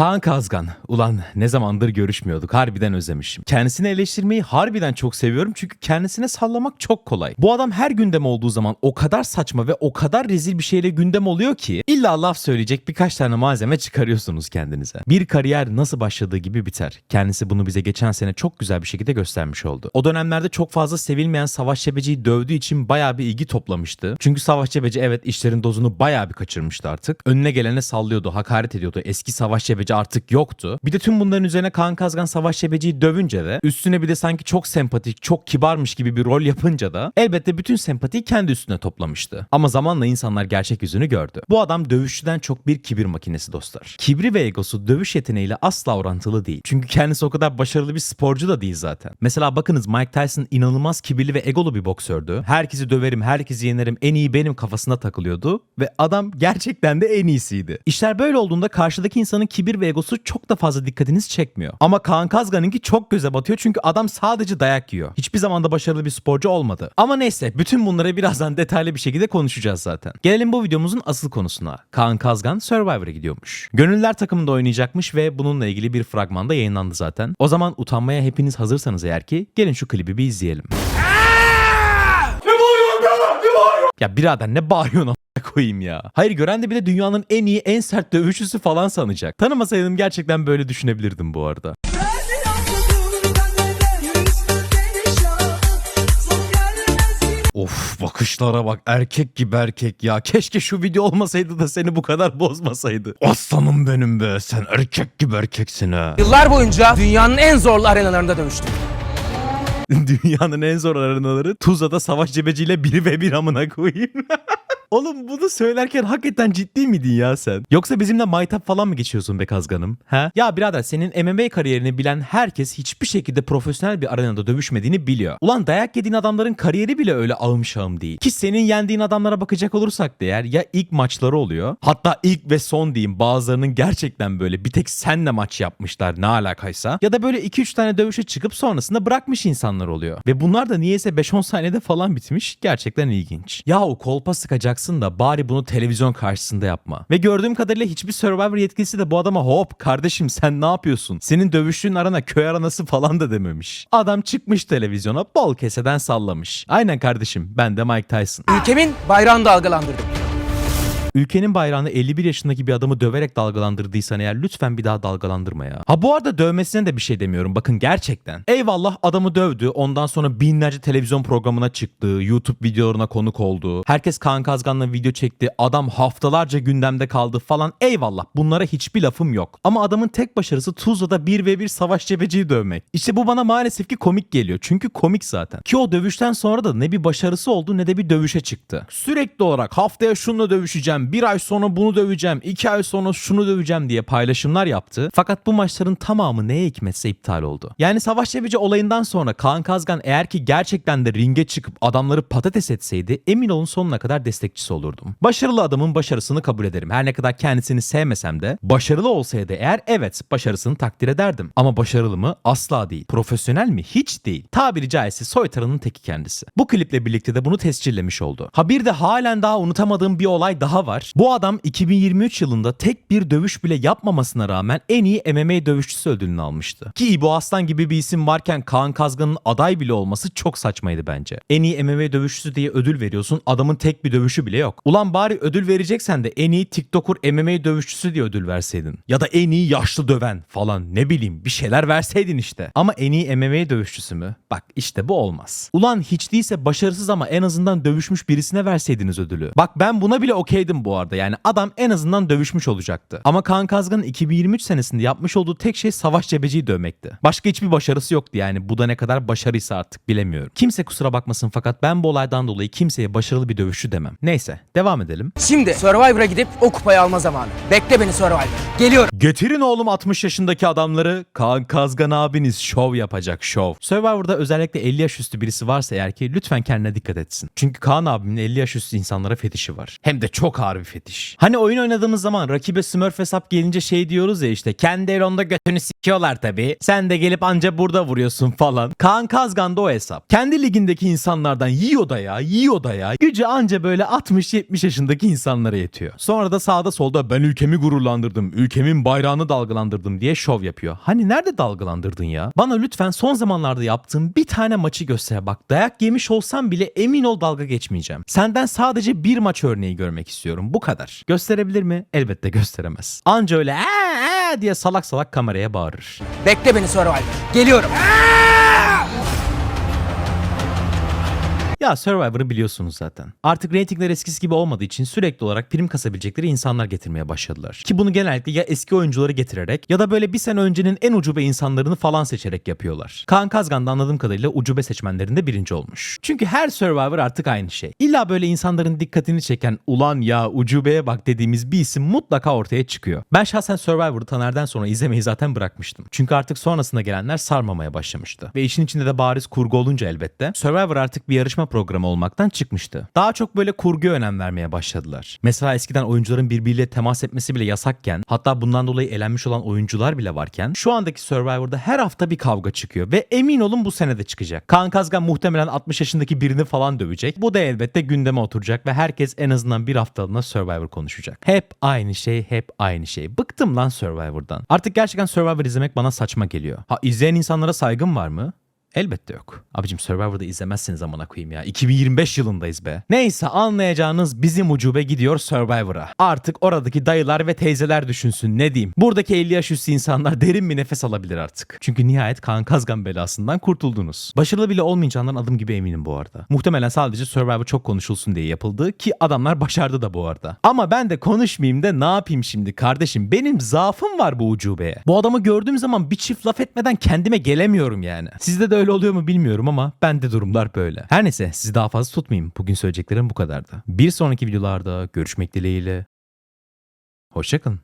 Kaan Kazgan. Ulan ne zamandır görüşmüyorduk. Harbiden özlemişim. Kendisini eleştirmeyi harbiden çok seviyorum çünkü kendisine sallamak çok kolay. Bu adam her gündem olduğu zaman o kadar saçma ve o kadar rezil bir şeyle gündem oluyor ki illa laf söyleyecek birkaç tane malzeme çıkarıyorsunuz kendinize. Bir kariyer nasıl başladığı gibi biter. Kendisi bunu bize geçen sene çok güzel bir şekilde göstermiş oldu. O dönemlerde çok fazla sevilmeyen Savaş Cebeci'yi dövdüğü için bayağı bir ilgi toplamıştı. Çünkü Savaş Cebeci evet işlerin dozunu bayağı bir kaçırmıştı artık. Önüne gelene sallıyordu, hakaret ediyordu. Eski Savaş Cebeci artık yoktu. Bir de tüm bunların üzerine Kaan Kazgan Savaş Cebeci'yi dövünce de üstüne bir de sanki çok sempatik, çok kibarmış gibi bir rol yapınca da elbette bütün sempatiyi kendi üstüne toplamıştı. Ama zamanla insanlar gerçek yüzünü gördü. Bu adam dövüşçüden çok bir kibir makinesi dostlar. Kibri ve egosu dövüş yeteneğiyle asla orantılı değil. Çünkü kendisi o kadar başarılı bir sporcu da değil zaten. Mesela bakınız Mike Tyson inanılmaz kibirli ve egolu bir boksördü. Herkesi döverim, herkesi yenerim, en iyi benim kafasına takılıyordu ve adam gerçekten de en iyisiydi. İşler böyle olduğunda karşıdaki insanın kibir ve egosu çok da fazla dikkatinizi çekmiyor. Ama Kaan Kazgan'ınki çok göze batıyor çünkü adam sadece dayak yiyor. Hiçbir zaman da başarılı bir sporcu olmadı. Ama neyse bütün bunları birazdan detaylı bir şekilde konuşacağız zaten. Gelelim bu videomuzun asıl konusuna. Kaan Kazgan Survivor'a gidiyormuş. Gönüller takımında oynayacakmış ve bununla ilgili bir fragman da yayınlandı zaten. O zaman utanmaya hepiniz hazırsanız eğer ki gelin şu klibi bir izleyelim. Ya birader ne bağırıyorsun koyayım ya. Hayır gören de bile dünyanın en iyi en sert dövüşçüsü falan sanacak. Tanımasaydım gerçekten böyle düşünebilirdim bu arada. Of bakışlara bak erkek gibi erkek ya. Keşke şu video olmasaydı da seni bu kadar bozmasaydı. Aslanım benim be sen erkek gibi erkeksin ha. Yıllar boyunca dünyanın en zorlu arenalarında dövüştüm. Dünyanın en zor arenaları Tuzla'da savaş cebeciyle biri ve bir amına koyayım. Oğlum bunu söylerken hakikaten ciddi miydin ya sen? Yoksa bizimle maytap falan mı geçiyorsun be kazganım? He? Ya birader senin MMA kariyerini bilen herkes hiçbir şekilde profesyonel bir arenada dövüşmediğini biliyor. Ulan dayak yediğin adamların kariyeri bile öyle ağım şağım değil. Ki senin yendiğin adamlara bakacak olursak değer ya ilk maçları oluyor. Hatta ilk ve son diyeyim bazılarının gerçekten böyle bir tek senle maç yapmışlar ne alakaysa. Ya da böyle 2-3 tane dövüşe çıkıp sonrasında bırakmış insanlar oluyor. Ve bunlar da niyeyse 5-10 saniyede falan bitmiş. Gerçekten ilginç. Yahu kolpa sıkacaksın da bari bunu televizyon karşısında yapma. Ve gördüğüm kadarıyla hiçbir Survivor yetkilisi de bu adama hop kardeşim sen ne yapıyorsun? Senin dövüştüğün arana köy aranası falan da dememiş. Adam çıkmış televizyona bol keseden sallamış. Aynen kardeşim ben de Mike Tyson. Ülkemin bayrağını dalgalandırdım. Ülkenin bayrağını 51 yaşındaki bir adamı döverek dalgalandırdıysan eğer lütfen bir daha dalgalandırma ya. Ha bu arada dövmesine de bir şey demiyorum bakın gerçekten. Eyvallah adamı dövdü ondan sonra binlerce televizyon programına çıktı. YouTube videolarına konuk oldu. Herkes Kaan Kazgan'la video çekti. Adam haftalarca gündemde kaldı falan. Eyvallah bunlara hiçbir lafım yok. Ama adamın tek başarısı Tuzla'da 1 ve 1 savaş cebeciyi dövmek. İşte bu bana maalesef ki komik geliyor. Çünkü komik zaten. Ki o dövüşten sonra da ne bir başarısı oldu ne de bir dövüşe çıktı. Sürekli olarak haftaya şununla dövüşeceğim, bir ay sonra bunu döveceğim, iki ay sonra şunu döveceğim diye paylaşımlar yaptı. Fakat bu maçların tamamı neye hikmetse iptal oldu. Yani Savaş Cebeci olayından sonra Kaan Kazgan eğer ki gerçekten de ringe çıkıp adamları patates etseydi emin olun sonuna kadar destekçisi olurdum. Başarılı adamın başarısını kabul ederim. Her ne kadar kendisini sevmesem de başarılı olsaydı eğer evet başarısını takdir ederdim. Ama başarılı mı? Asla değil. Profesyonel mi? Hiç değil. Tabiri caizse soytarının teki kendisi. Bu kliple birlikte de bunu tescillemiş oldu. Ha bir de halen daha unutamadığım bir olay daha var. Bu adam 2023 yılında tek bir dövüş bile yapmamasına rağmen en iyi MMA dövüşçüsü ödülünü almıştı. Ki İbo Aslan gibi bir isim varken Kaan Kazgan'ın aday bile olması çok saçmaydı bence. En iyi MMA dövüşçüsü diye ödül veriyorsun adamın tek bir dövüşü bile yok. Ulan bari ödül vereceksen de en iyi TikToker MMA dövüşçüsü diye ödül verseydin. Ya da en iyi yaşlı döven falan ne bileyim bir şeyler verseydin işte. Ama en iyi MMA dövüşçüsü mü? Bak işte bu olmaz. Ulan hiç değilse başarısız ama en azından dövüşmüş birisine verseydiniz ödülü. Bak ben buna bile okeydim bu arada. Yani adam en azından dövüşmüş olacaktı. Ama Kaan Kazgan'ın 2023 senesinde yapmış olduğu tek şey savaş cebeciyi dövmekti. Başka hiçbir başarısı yoktu yani. Bu da ne kadar başarıysa artık bilemiyorum. Kimse kusura bakmasın fakat ben bu olaydan dolayı kimseye başarılı bir dövüşçü demem. Neyse devam edelim. Şimdi Survivor'a gidip o kupayı alma zamanı. Bekle beni Survivor. Geliyorum. Getirin oğlum 60 yaşındaki adamları. Kaan Kazgan abiniz şov yapacak şov. Survivor'da özellikle 50 yaş üstü birisi varsa eğer ki lütfen kendine dikkat etsin. Çünkü Kaan abimin 50 yaş üstü insanlara fetişi var. Hem de çok ağır bir fetiş. Hani oyun oynadığımız zaman rakibe smurf hesap gelince şey diyoruz ya işte kendi elonda götünü sikiyorlar tabii. Sen de gelip anca burada vuruyorsun falan. Kaan Kazgan da o hesap. Kendi ligindeki insanlardan yiyor da ya yiyor da ya. Gücü anca böyle 60-70 yaşındaki insanlara yetiyor. Sonra da sağda solda ben ülkemi gururlandırdım. Ülkemin bayrağını dalgalandırdım diye şov yapıyor. Hani nerede dalgalandırdın ya? Bana lütfen son zamanlarda yaptığım bir tane maçı göster. Bak dayak yemiş olsam bile emin ol dalga geçmeyeceğim. Senden sadece bir maç örneği görmek istiyorum. Bu kadar. Gösterebilir mi? Elbette gösteremez. Anca öyle "Aa, aa" diye salak salak kameraya bağırır. Bekle beni Survivor. Geliyorum. Ya Survivor'ı biliyorsunuz zaten. Artık reytingler eskisi gibi olmadığı için sürekli olarak prim kasabilecekleri insanlar getirmeye başladılar. Ki bunu genellikle ya eski oyuncuları getirerek ya da böyle bir sene öncenin en ucube insanlarını falan seçerek yapıyorlar. Kaan Kazgan da anladığım kadarıyla ucube seçmenlerinde birinci olmuş. Çünkü her Survivor artık aynı şey. İlla böyle insanların dikkatini çeken ulan ya ucubeye bak dediğimiz bir isim mutlaka ortaya çıkıyor. Ben şahsen Survivor'ı Taner'den sonra izlemeyi zaten bırakmıştım. Çünkü artık sonrasında gelenler sarmamaya başlamıştı. Ve işin içinde de bariz kurgu olunca elbette Survivor artık bir yarışma programı olmaktan çıkmıştı. Daha çok böyle kurguya önem vermeye başladılar. Mesela eskiden oyuncuların birbiriyle temas etmesi bile yasakken hatta bundan dolayı elenmiş olan oyuncular bile varken şu andaki Survivor'da her hafta bir kavga çıkıyor ve emin olun bu sene de çıkacak. Kaan Kazgan muhtemelen 60 yaşındaki birini falan dövecek. Bu da elbette gündeme oturacak ve herkes en azından bir haftalığına Survivor konuşacak. Hep aynı şey, hep aynı şey. Bıktım lan Survivor'dan. Artık gerçekten Survivor izlemek bana saçma geliyor. Ha izleyen insanlara saygım var mı? Elbette yok. Abicim Survivor'da izlemezseniz amına koyayım ya. 2025 yılındayız be. Neyse anlayacağınız bizim ucube gidiyor Survivor'a. Artık oradaki dayılar ve teyzeler düşünsün ne diyeyim. Buradaki 50 yaş üstü insanlar derin bir nefes alabilir artık. Çünkü nihayet Kaan Kazgan belasından kurtuldunuz. Başarılı bile olmayacağından adım gibi eminim bu arada. Muhtemelen sadece Survivor çok konuşulsun diye yapıldı ki adamlar başardı da bu arada. Ama ben de konuşmayayım da ne yapayım şimdi kardeşim. Benim zaafım var bu ucubeye. Bu adamı gördüğüm zaman bir çift laf etmeden kendime gelemiyorum yani. Sizde de öyle oluyor mu bilmiyorum ama bende durumlar böyle. Her neyse sizi daha fazla tutmayayım. Bugün söyleyeceklerim bu kadardı. Bir sonraki videolarda görüşmek dileğiyle. Hoşçakalın.